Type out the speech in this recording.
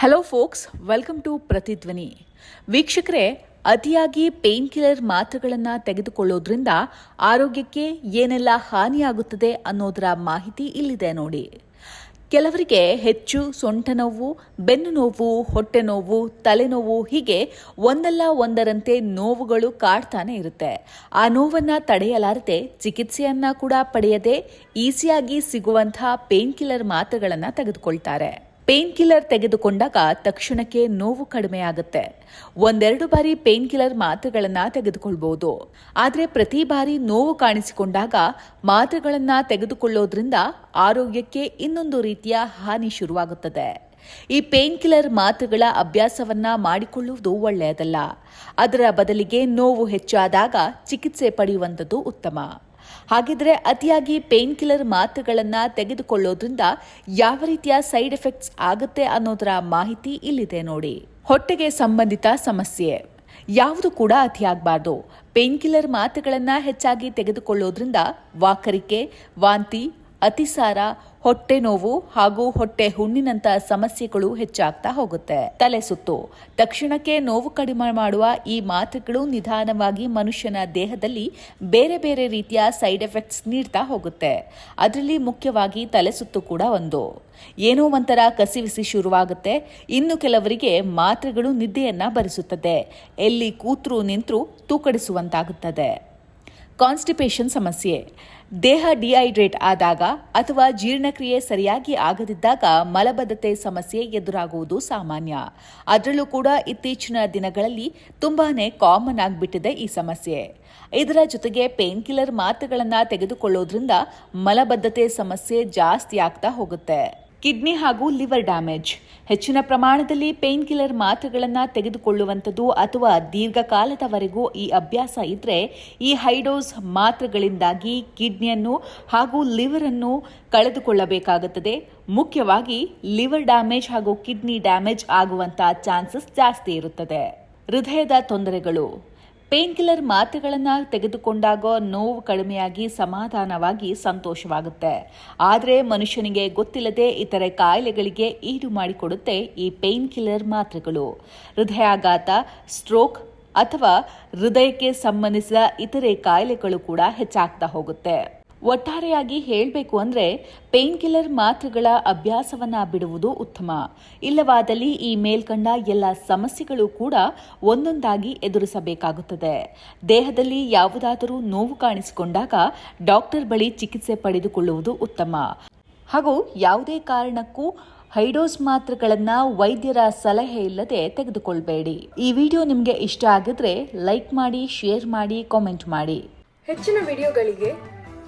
Hello folks welcome to Prathidhvani ವೀಕ್ಷಕರೇ, ಅತಿಯಾಗಿ pain killer ಮಾತ್ರೆಗಳನ್ನು ತೆಗೆದುಕೊಳ್ಳೋದ್ರಿಂದ ಆರೋಗ್ಯಕ್ಕೆ ಏನೆಲ್ಲ ಹಾನಿಯಾಗುತ್ತದೆ ಅನ್ನೋದರ ಮಾಹಿತಿ ಇಲ್ಲಿದೆ ನೋಡಿ. ಕೆಲವರಿಗೆ ಹೆಚ್ಚು ಸೊಂಟ ನೋವು, ಬೆನ್ನು ನೋವು, ಹೊಟ್ಟೆ ನೋವು ತಲೆನೋವು ಹೀಗೆ ಒಂದಲ್ಲ ಒಂದರಂತೆ ನೋವುಗಳು ಕಾಡ್ತಾನೆ ಇರುತ್ತೆ. ಆ ನೋವನ್ನು ತಡೆಯಲಾರದೆ ಚಿಕಿತ್ಸೆಯನ್ನು ಕೂಡ ಪಡೆಯದೆ ಈಸಿಯಾಗಿ ಸಿಗುವಂತಹ ಪೇನ್ ಕಿಲ್ಲರ್ ಮಾತ್ರೆಗಳನ್ನು ತೆಗೆದುಕೊಳ್ತಾರೆ. ಪೇನ್ ಕಿಲ್ಲರ್ ತೆಗೆದುಕೊಂಡಾಗ ತಕ್ಷಣಕ್ಕೆ ನೋವು ಕಡಿಮೆಯಾಗುತ್ತೆ. ಒಂದೆರಡು ಬಾರಿ ಪೇನ್ ಕಿಲ್ಲರ್ ಮಾತ್ರೆಗಳನ್ನ ತೆಗೆದುಕೊಳ್ಬಹುದು ಆದರೆ ಪ್ರತಿ ಬಾರಿ ನೋವು ಕಾಣಿಸಿಕೊಂಡಾಗ ಮಾತ್ರೆಗಳನ್ನ ತೆಗೆದುಕೊಳ್ಳೋದ್ರಿಂದ ಆರೋಗ್ಯಕ್ಕೆ ಇನ್ನೊಂದು ರೀತಿಯ ಹಾನಿ ಶುರುವಾಗುತ್ತದೆ. ಈ ಪೇನ್ ಕಿಲ್ಲರ್ ಮಾತ್ರೆಗಳ ಅಭ್ಯಾಸವನ್ನ ಮಾಡಿಕೊಳ್ಳುವುದು ಒಳ್ಳೆಯದಲ್ಲ. ಅದರ ಬದಲಿಗೆ ನೋವು ಹೆಚ್ಚಾದಾಗ ಚಿಕಿತ್ಸೆ ಪಡೆಯುವಂಥದ್ದು ಉತ್ತಮ. ಹಾಗಿದ್ರೆ ಅತಿಯಾಗಿ ಪೇನ್ ಕಿಲ್ಲರ್ ಮಾತ್ರೆಗಳನ್ನು ತೆಗೆದುಕೊಳ್ಳೋದ್ರಿಂದ ಯಾವ ರೀತಿಯ ಸೈಡ್ ಎಫೆಕ್ಟ್ಸ್ ಆಗುತ್ತೆ ಅನ್ನೋದರ ಮಾಹಿತಿ ಇಲ್ಲಿದೆ ನೋಡಿ. ಹೊಟ್ಟೆಗೆ ಸಂಬಂಧಿತ ಸಮಸ್ಯೆ. ಯಾವುದು ಕೂಡ ಅತಿಯಾಗಬಾರ್ದು. ಪೇನ್ ಕಿಲ್ಲರ್ ಮಾತ್ರೆಗಳನ್ನು ಹೆಚ್ಚಾಗಿ ತೆಗೆದುಕೊಳ್ಳೋದ್ರಿಂದ ವಾಕರಿಕೆ, ವಾಂತಿ ಅತಿಸಾರ, ಹೊಟ್ಟೆ ನೋವು ಹಾಗೂ ಹೊಟ್ಟೆ ಹುಣ್ಣಿನಂತ ಸಮಸ್ಯೆಗಳು ಹೆಚ್ಚಾಗ್ತಾ ಹೋಗುತ್ತೆ. ತಲೆ ಸುತ್ತು. ತಕ್ಷಣಕ್ಕೆ ನೋವು ಕಡಿಮೆ ಮಾಡುವ ಈ ಮಾತ್ರೆಗಳು ನಿಧಾನವಾಗಿ ಮನುಷ್ಯನ ದೇಹದಲ್ಲಿ ಬೇರೆ ಬೇರೆ ರೀತಿಯ ಸೈಡ್ ಎಫೆಕ್ಟ್ಸ್ ನೀಡ್ತಾ ಹೋಗುತ್ತೆ. ಅದರಲ್ಲಿ ಮುಖ್ಯವಾಗಿ ತಲೆ ಸುತ್ತು ಕೂಡ ಒಂದು. ಏನೋ ಒಂಥರ ಕಸಿವಿಸಿ ಶುರುವಾಗುತ್ತೆ. ಇನ್ನು ಕೆಲವರಿಗೆ ಮಾತ್ರೆಗಳು ನಿದ್ದೆಯನ್ನ ಬರಿಸುತ್ತದೆ. ಎಲ್ಲಿ ಕೂತ್ರು ನಿಂತರೂ ತೂಕಡಿಸುವಂತಾಗುತ್ತದೆ. ಕಾನ್ಸ್ಟಿಪೇಷನ್ ಸಮಸ್ಯೆ. ದೇಹ ಡಿಹೈಡ್ರೇಟ್ ಆದಾಗ ಅಥವಾ ಜೀರ್ಣಕ್ರಿಯೆ ಸರಿಯಾಗಿ ಆಗದಿದ್ದಾಗ ಮಲಬದ್ಧತೆ ಸಮಸ್ಯೆ ಎದುರಾಗುವುದು ಸಾಮಾನ್ಯ. ಅದರಲ್ಲೂ ಕೂಡ ಇತ್ತೀಚಿನ ದಿನಗಳಲ್ಲಿ ತುಂಬಾನೇ ಕಾಮನ್ ಆಗಿಬಿಟ್ಟಿದೆ ಈ ಸಮಸ್ಯೆ. ಇದರ ಜೊತೆಗೆ ಪೇನ್ ಕಿಲ್ಲರ್ ಮಾತ್ರೆಗಳನ್ನು ತೆಗೆದುಕೊಳ್ಳೋದ್ರಿಂದ ಮಲಬದ್ಧತೆ ಸಮಸ್ಯೆ ಜಾಸ್ತಿ ಆಗ್ತಾ ಹೋಗುತ್ತೆ. ಕಿಡ್ನಿ ಹಾಗೂ ಲಿವರ್ ಡ್ಯಾಮೇಜ್. ಹೆಚ್ಚಿನ ಪ್ರಮಾಣದಲ್ಲಿ ಪೇನ್ ಕಿಲ್ಲರ್ ಮಾತ್ರೆಗಳನ್ನು ತೆಗೆದುಕೊಳ್ಳುವಂಥದ್ದು ಅಥವಾ ದೀರ್ಘಕಾಲದವರೆಗೂ ಈ ಅಭ್ಯಾಸ ಇದ್ದರೆ ಈ ಹೈಡೋಸ್ ಮಾತ್ರೆಗಳಿಂದಾಗಿ ಕಿಡ್ನಿಯನ್ನು ಹಾಗೂ ಲಿವರ್ ಅನ್ನು ಕಳೆದುಕೊಳ್ಳಬೇಕಾಗುತ್ತದೆ. ಮುಖ್ಯವಾಗಿ ಲಿವರ್ ಡ್ಯಾಮೇಜ್ ಹಾಗೂ ಕಿಡ್ನಿ ಡ್ಯಾಮೇಜ್ ಆಗುವಂತಹ ಚಾನ್ಸಸ್ ಜಾಸ್ತಿ ಇರುತ್ತದೆ. ಹೃದಯದ ತೊಂದರೆಗಳು. ಪೇನ್ ಕಿಲ್ಲರ್ ಮಾತ್ರೆಗಳನ್ನು ತೆಗೆದುಕೊಂಡಾಗ ನೋವು ಕಡಿಮೆಯಾಗಿ ಸಮಾಧಾನವಾಗಿ ಸಂತೋಷವಾಗುತ್ತೆ. ಆದರೆ ಮನುಷ್ಯನಿಗೆ ಗೊತ್ತಿಲ್ಲದೆ ಇತರೆ ಕಾಯಿಲೆಗಳಿಗೆ ಈಡು ಮಾಡಿಕೊಡುತ್ತೆ ಈ ಪೇನ್ ಕಿಲ್ಲರ್ ಮಾತ್ರೆಗಳು. ಹೃದಯಾಘಾತ, ಸ್ಟ್ರೋಕ್ ಅಥವಾ ಹೃದಯಕ್ಕೆ ಸಂಬಂಧಿಸಿದ ಇತರೆ ಕಾಯಿಲೆಗಳು ಕೂಡ ಹೆಚ್ಚಾಗ್ತಾ ಹೋಗುತ್ತೆ. ಒಟ್ಟಾರೆಯಾಗಿ ಹೇಳಬೇಕು ಅಂದರೆ ಪೇನ್ ಕಿಲ್ಲರ್ ಮಾತ್ರೆಗಳ ಅಭ್ಯಾಸವನ್ನು ಬಿಡುವುದು ಉತ್ತಮ. ಇಲ್ಲವಾದಲ್ಲಿ ಈ ಮೇಲ್ಕಂಡ ಎಲ್ಲ ಸಮಸ್ಯೆಗಳು ಕೂಡ ಒಂದೊಂದಾಗಿ ಎದುರಿಸಬೇಕಾಗುತ್ತದೆ. ದೇಹದಲ್ಲಿ ಯಾವುದಾದರೂ ನೋವು ಕಾಣಿಸಿಕೊಂಡಾಗ ಡಾಕ್ಟರ್ ಬಳಿ ಚಿಕಿತ್ಸೆ ಪಡೆದುಕೊಳ್ಳುವುದು ಉತ್ತಮ. ಹಾಗೂ ಯಾವುದೇ ಕಾರಣಕ್ಕೂ ಹೈಡೋಸ್ ಮಾತ್ರೆಗಳನ್ನು ವೈದ್ಯರ ಸಲಹೆ ಇಲ್ಲದೆ ತೆಗೆದುಕೊಳ್ಬೇಡಿ. ಈ ವಿಡಿಯೋ ನಿಮಗೆ ಇಷ್ಟ ಆಗಿದ್ರೆ ಲೈಕ್ ಮಾಡಿ, ಶೇರ್ ಮಾಡಿ, ಕಾಮೆಂಟ್ ಮಾಡಿ. ಹೆಚ್ಚಿನ ವಿಡಿಯೋಗಳಿಗೆ